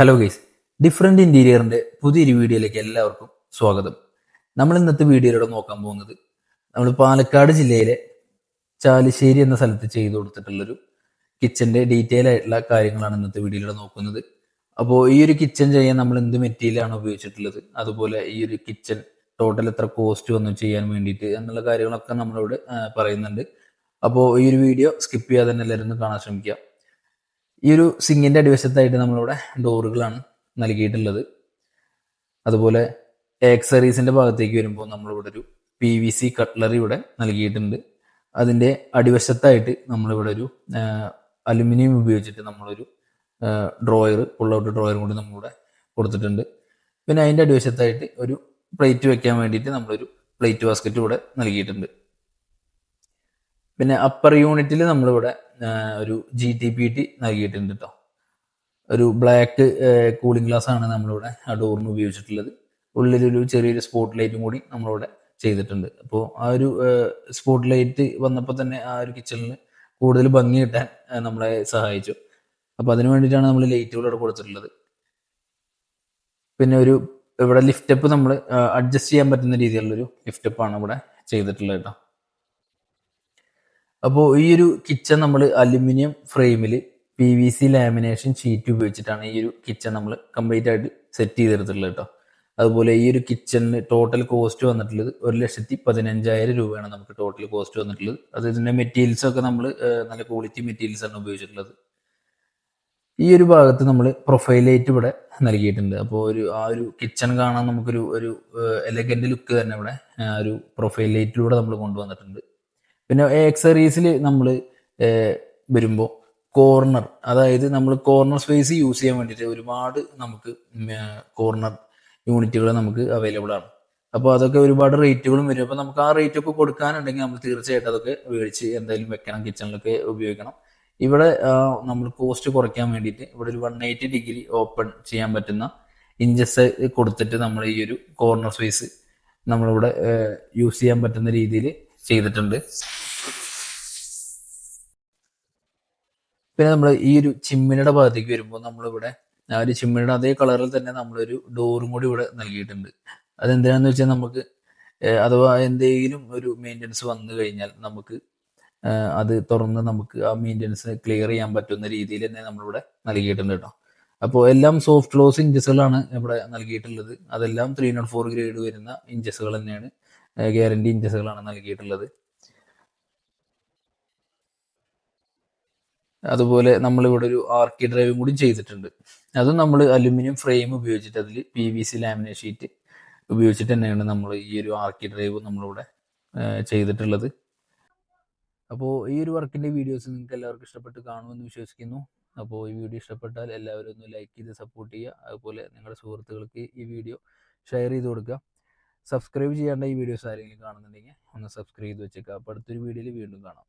Hello guys different ഇന്റീരിയറിന്റെ പുതിയൊരു വീഡിയോയിലേക്ക് എല്ലാവർക്കും സ്വാഗതം. നമ്മൾ ഇന്നത്തെ വീഡിയോയിലൂടെ നോക്കാൻ പോകുന്നത് നമ്മൾ പാലക്കാട് ജില്ലയിലെ ചാലിശ്ശേരി എന്ന സ്ഥലത്ത് ചെയ്തു കൊടുത്തിട്ടുള്ളൊരു കിച്ചന്റെ ഡീറ്റെയിൽ ആയിട്ടുള്ള കാര്യങ്ങളാണ് ഇന്നത്തെ വീഡിയോയിലൂടെ നോക്കുന്നത്. അപ്പോൾ ഈ ഒരു കിച്ചൺ ചെയ്യാൻ നമ്മൾ എന്ത് മെറ്റീരിയലാണ് ഉപയോഗിച്ചിട്ടുള്ളത്? അതുപോലെ ഈ ഒരു കിച്ചൺ ടോട്ടൽ എത്ര കോസ്റ്റ് വന്നു ചെയ്യാൻ വേണ്ടിയിട്ട് എന്നുള്ള കാര്യങ്ങളൊക്കെ നമ്മളിവിടെ പറയുന്നുണ്ട്. അപ്പോൾ ഈ ഒരു വീഡിയോ സ്കിപ്പ് ചെയ്യാതെ തന്നെ എല്ലാവരും കാണാൻ ശ്രമിക്കുക. ഈ ഒരു സിങ്ങിന്റെ അടിവശത്തായിട്ട് നമ്മളിവിടെ ഡോറുകളാണ് നൽകിയിട്ടുള്ളത്. അതുപോലെ ആക്സറീസിന്റെ ഭാഗത്തേക്ക് വരുമ്പോൾ നമ്മളിവിടെ ഒരു പി വി സി കട്ട്ലറി ഇവിടെ നൽകിയിട്ടുണ്ട്. അതിന്റെ അടിവശത്തായിട്ട് നമ്മളിവിടെ ഒരു അലുമിനിയം ഉപയോഗിച്ചിട്ട് നമ്മളൊരു ഡ്രോയർ പുൾ ഔട്ട് ഡ്രോയർ കൂടി നമ്മളിവിടെ കൊടുത്തിട്ടുണ്ട്. പിന്നെ അതിന്റെ അടിവശത്തായിട്ട് ഒരു പ്ലേറ്റ് വെക്കാൻ വേണ്ടിയിട്ട് നമ്മളൊരു പ്ലേറ്റ് ബാസ്ക്കറ്റ് ഇവിടെ നൽകിയിട്ടുണ്ട്. പിന്നെ അപ്പർ യൂണിറ്റിൽ നമ്മളിവിടെ ഒരു ജി ടി പി ടി നൽകിയിട്ടുണ്ട് കേട്ടോ ഒരു ബ്ലാക്ക് കൂളിംഗ് ഗ്ലാസ് ആണ് നമ്മളിവിടെ ആ ഡോറിന് ഉപയോഗിച്ചിട്ടുള്ളത്. ഉള്ളിലൊരു ചെറിയൊരു സ്പോട്ട് ലൈറ്റും കൂടി നമ്മളിവിടെ ചെയ്തിട്ടുണ്ട്. അപ്പോൾ ആ ഒരു സ്പോട്ട് ലൈറ്റ് വന്നപ്പോൾ തന്നെ ആ ഒരു കിച്ചണിൽ കൂടുതൽ ഭംഗി കിട്ടാൻ നമ്മളെ സഹായിച്ചു. അപ്പോൾ അതിന് വേണ്ടിയിട്ടാണ് നമ്മൾ ലൈറ്റുകൾ ഇവിടെ കൊടുത്തിട്ടുള്ളത്. പിന്നെ ഒരു ഇവിടെ ലിഫ്റ്റപ്പ് നമ്മൾ അഡ്ജസ്റ്റ് ചെയ്യാൻ പറ്റുന്ന രീതിയിലുള്ളൊരു ലിഫ്റ്റപ്പാണ് ഇവിടെ ചെയ്തിട്ടുള്ളത് കേട്ടോ അപ്പോൾ ഈ ഒരു കിച്ചൺ നമ്മൾ അലുമിനിയം ഫ്രെയിമിൽ P V C lamination sheet ഉപയോഗിച്ചിട്ടാണ് ഈ ഒരു കിച്ചൺ നമ്മൾ കംപ്ലീറ്റ് ആയിട്ട് സെറ്റ് ചെയ്തെടുത്തിട്ടുള്ളത് കേട്ടോ. അതുപോലെ ഈ ഒരു കിച്ചണിന് ടോട്ടൽ കോസ്റ്റ് വന്നിട്ടുള്ളത് ഒരു ലക്ഷത്തി പതിനഞ്ചായിരം രൂപയാണ് നമുക്ക് ടോട്ടൽ കോസ്റ്റ് വന്നിട്ടുള്ളത്. അത് ഇതിന്റെ മെറ്റീരിയൽസ് ഒക്കെ നമ്മൾ നല്ല ക്വാളിറ്റി മെറ്റീരിയൽസ് ആണ് ഉപയോഗിച്ചിട്ടുള്ളത്. ഈ ഒരു ഭാഗത്ത് നമ്മൾ പ്രൊഫൈൽ ലൈറ്റ് ഇവിടെ നൽകിയിട്ടുണ്ട്. അപ്പോൾ ഒരു ആ ഒരു കിച്ചൺ കാണാൻ നമുക്കൊരു ഒരു എലഗന്റ് ലുക്ക് തന്നെ ഇവിടെ ഒരു പ്രൊഫൈൽ ലൈറ്റിലൂടെ നമ്മൾ കൊണ്ടുവന്നിട്ടുണ്ട്. പിന്നെ ആക്സറീസിൽ നമ്മൾ വരുമ്പോൾ കോർണർ അതായത് നമ്മൾ കോർണർ സ്പേസ് യൂസ് ചെയ്യാൻ വേണ്ടിയിട്ട് ഒരുപാട് നമുക്ക് കോർണർ യൂണിറ്റുകൾ നമുക്ക് അവൈലബിൾ ആണ്. അപ്പോൾ അതൊക്കെ ഒരുപാട് റേറ്റുകളും വരും. അപ്പോൾ നമുക്ക് ആ റേറ്റ് ഒക്കെ കൊടുക്കാനുണ്ടെങ്കിൽ നമ്മൾ തീർച്ചയായിട്ടും അതൊക്കെ മേടിച്ച് എന്തായാലും വെക്കണം കിച്ചണിലൊക്കെ ഉപയോഗിക്കണം. ഇവിടെ നമ്മൾ കോസ്റ്റ് കുറയ്ക്കാൻ വേണ്ടിയിട്ട് ഇവിടെ ഒരു വൺ എയ്റ്റി ഡിഗ്രി ഓപ്പൺ ചെയ്യാൻ പറ്റുന്ന ഇഞ്ചസ് കൊടുത്തിട്ട് നമ്മൾ ഈ ഒരു കോർണർ സ്പേസ് നമ്മളിവിടെ യൂസ് ചെയ്യാൻ പറ്റുന്ന രീതിയിൽ ചെയ്തിട്ടുണ്ട്. പിന്നെ നമ്മൾ ഈ ഒരു ചിമ്മിനിയുടെ ഭാഗത്തേക്ക് വരുമ്പോൾ നമ്മളിവിടെ ആ ഒരു ചിമ്മിനിയുടെ അതേ കളറിൽ തന്നെ നമ്മളൊരു ഡോറും കൂടി ഇവിടെ നൽകിയിട്ടുണ്ട്. അതെന്തിനാന്ന് വെച്ചാൽ നമുക്ക് അഥവാ എന്തെങ്കിലും ഒരു മെയിന്റനൻസ് വന്നു കഴിഞ്ഞാൽ നമുക്ക് അത് തുറന്ന് നമുക്ക് ആ മെയിന്റനൻസ് ക്ലിയർ ചെയ്യാൻ പറ്റുന്ന രീതിയിൽ തന്നെ നമ്മളിവിടെ നൽകിയിട്ടുണ്ട് കേട്ടോ. അപ്പോൾ എല്ലാം സോഫ്റ്റ് ക്ലോസ് ഇഞ്ചസുകളാണ് ഇവിടെ നൽകിയിട്ടുള്ളത്. അതെല്ലാം ത്രീ നോട്ട് ഫോർ ഗ്രേഡ് വരുന്ന ഇഞ്ചസുകൾ തന്നെയാണ് ഗ്യാരണ്ടി ഇഞ്ചസുകളാണ് നൽകിയിട്ടുള്ളത്. അതുപോലെ നമ്മളിവിടെ ഒരു ആർക്കി ഡ്രൈവും കൂടി ചെയ്തിട്ടുണ്ട്. അതും നമ്മൾ അലുമിനിയം ഫ്രെയിം ഉപയോഗിച്ചിട്ട് അതിൽ P V C laminate sheet ഉപയോഗിച്ചിട്ട് തന്നെയാണ് നമ്മൾ ഈ ഒരു ആർക്കി ഡ്രൈവ് നമ്മളിവിടെ ചെയ്തിട്ടുള്ളത്. അപ്പോൾ ഈ ഒരു വർക്കിന്റെ വീഡിയോസ് നിങ്ങൾക്ക് എല്ലാവർക്കും ഇഷ്ടപ്പെട്ട് കാണുമെന്ന് വിശ്വസിക്കുന്നു. അപ്പോൾ ഈ വീഡിയോ ഇഷ്ടപ്പെട്ടാൽ എല്ലാവരും ഒന്ന് ലൈക്ക് ചെയ്ത് സപ്പോർട്ട് ചെയ്യുക. അതുപോലെ നിങ്ങളുടെ സുഹൃത്തുക്കൾക്ക് ഈ വീഡിയോ ഷെയർ ചെയ്ത് കൊടുക്കുക. സബ്സ്ക്രൈബ് ചെയ്യേണ്ട ഈ വീഡിയോസ് ആരെങ്കിലും കാണുന്നുണ്ടെങ്കിൽ ഒന്ന് സബ്സ്ക്രൈബ് ചെയ്ത് വെച്ചേക്കുക. അപ്പോൾ അടുത്തൊരു വീഡിയോയിൽ വീണ്ടും കാണാം.